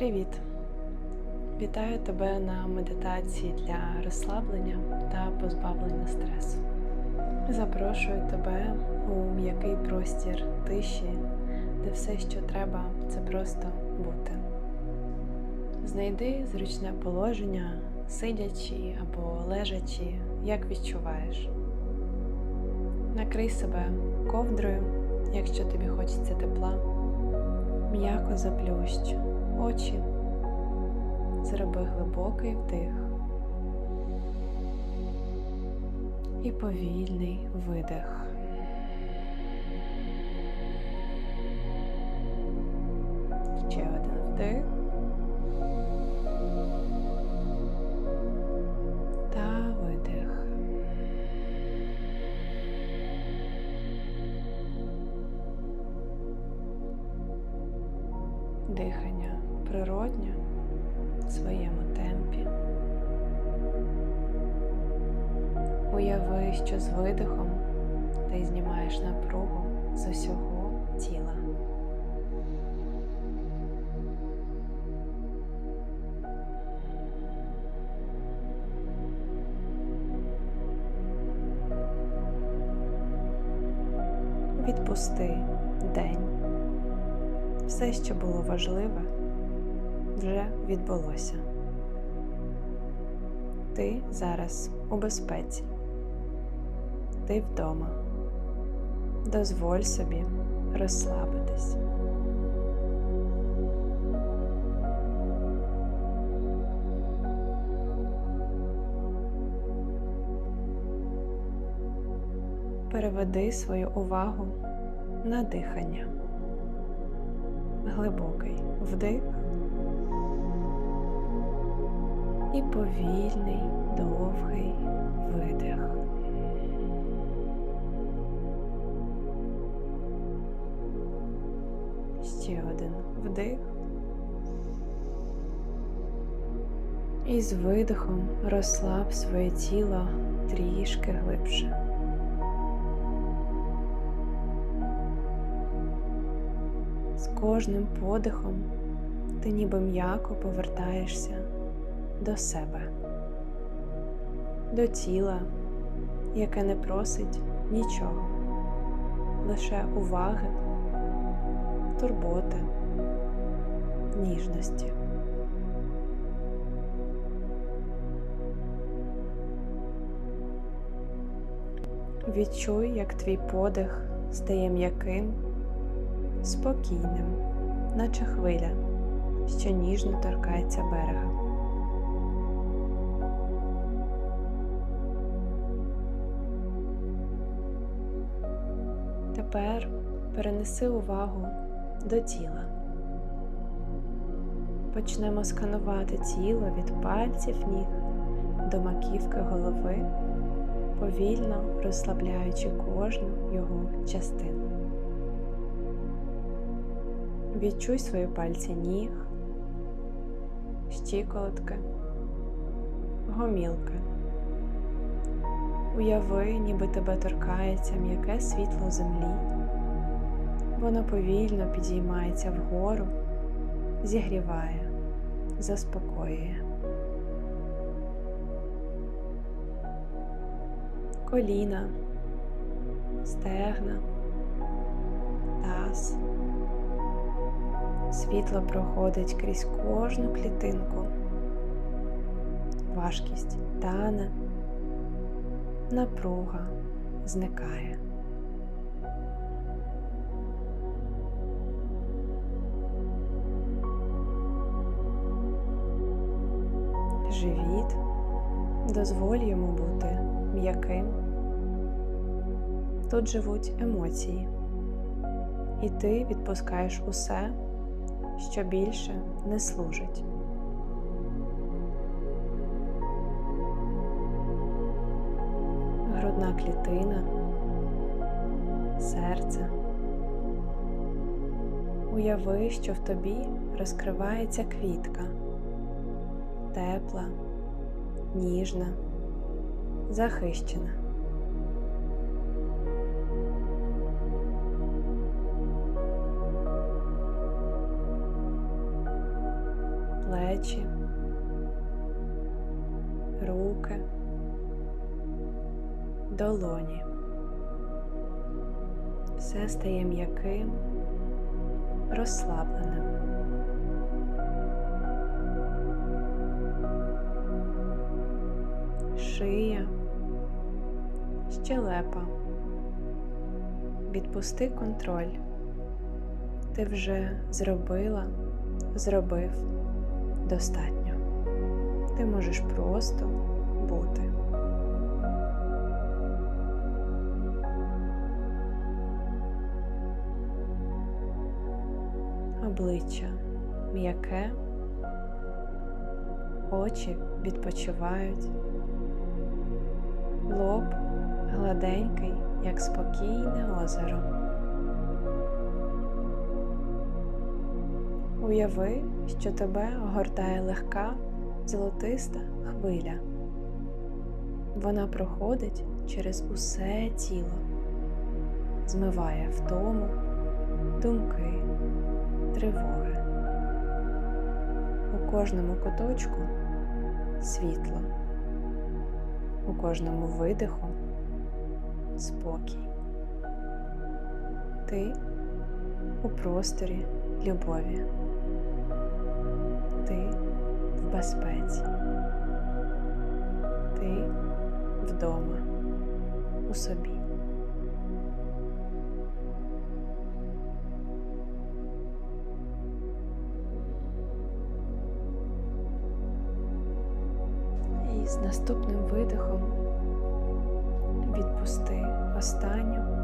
Привіт! Вітаю тебе на медитації для розслаблення та позбавлення стресу. Запрошую тебе у м'який простір тиші, де все, що треба, це просто бути. Знайди зручне положення, сидячи або лежачи, як відчуваєш. Накрий себе ковдрою, якщо тобі хочеться тепла. М'яко заплющ очі. Зроби глибокий вдих і повільний видих. Ще один вдих та видих. Дихання природнє в своєму темпі. Уяви, що з видихом ти знімаєш напругу з усього тіла. Відпусти день. Все, що було важливе, вже відбулося. Ти зараз у безпеці. Ти вдома. Дозволь собі розслабитись. Переведи свою увагу на дихання. Глибокий вдих і повільний довгий видих. Ще один вдих. І з видихом розслаб своє тіло трішки глибше. З кожним подихом ти ніби м'яко повертаєшся до себе, до тіла, яке не просить нічого, лише уваги, турботи, ніжності. Відчуй, як твій подих стає м'яким, спокійним, наче хвиля, що ніжно торкається берега. Тепер перенеси увагу до тіла. Почнемо сканувати тіло від пальців ніг до маківки голови, повільно розслабляючи кожну його частину. Відчуй свої пальці ніг, щиколотки, гомілки. Уяви, ніби тебе торкається м'яке світло землі. Воно повільно підіймається вгору, зігріває, заспокоює. Коліна, стегна, таз. Світло проходить крізь кожну клітинку. Важкість тане напруга зникає. Живіт, дозволь йому бути м'яким. Тут живуть емоції, і ти відпускаєш усе, що більше не служить. грудна клітина, серце. Уяви, що в тобі розкривається квітка, тепла, ніжна, захищена. Плечі, руки долоні. Все стає м'яким, розслабленим. Шия, щелепа. Відпусти контроль. Ти вже зробила, зробив достатньо. Ти можеш просто бути. Обличчя м'яке, очі відпочивають, лоб гладенький, як спокійне озеро. Уяви, що тебе огортає легка золотиста хвиля. Вона проходить через усе тіло, змиває втому, думки, тривоги. У кожному куточку світло, у кожному видиху спокій. Ти у просторі любові. Ти в безпеці. Ти вдома у собі. Наступним видихом відпусти останню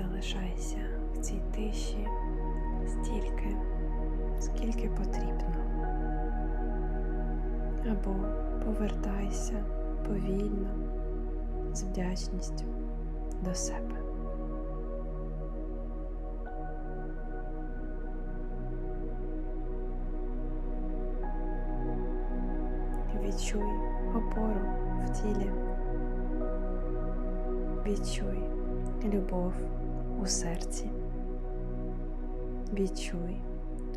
Залишайся в цій тиші стільки, скільки потрібно. Або повертайся повільно з вдячністю до себе. Відчуй опору в тілі. Відчуй любов у серці. Відчуй,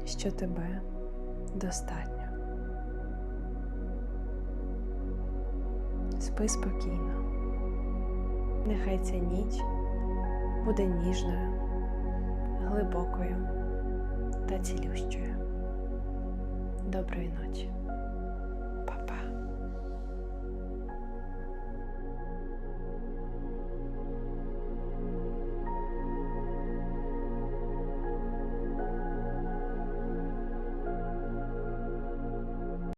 що тебе достатньо. Спи спокійно. Нехай ця ніч буде ніжною, глибокою та цілющою. Доброї ночі.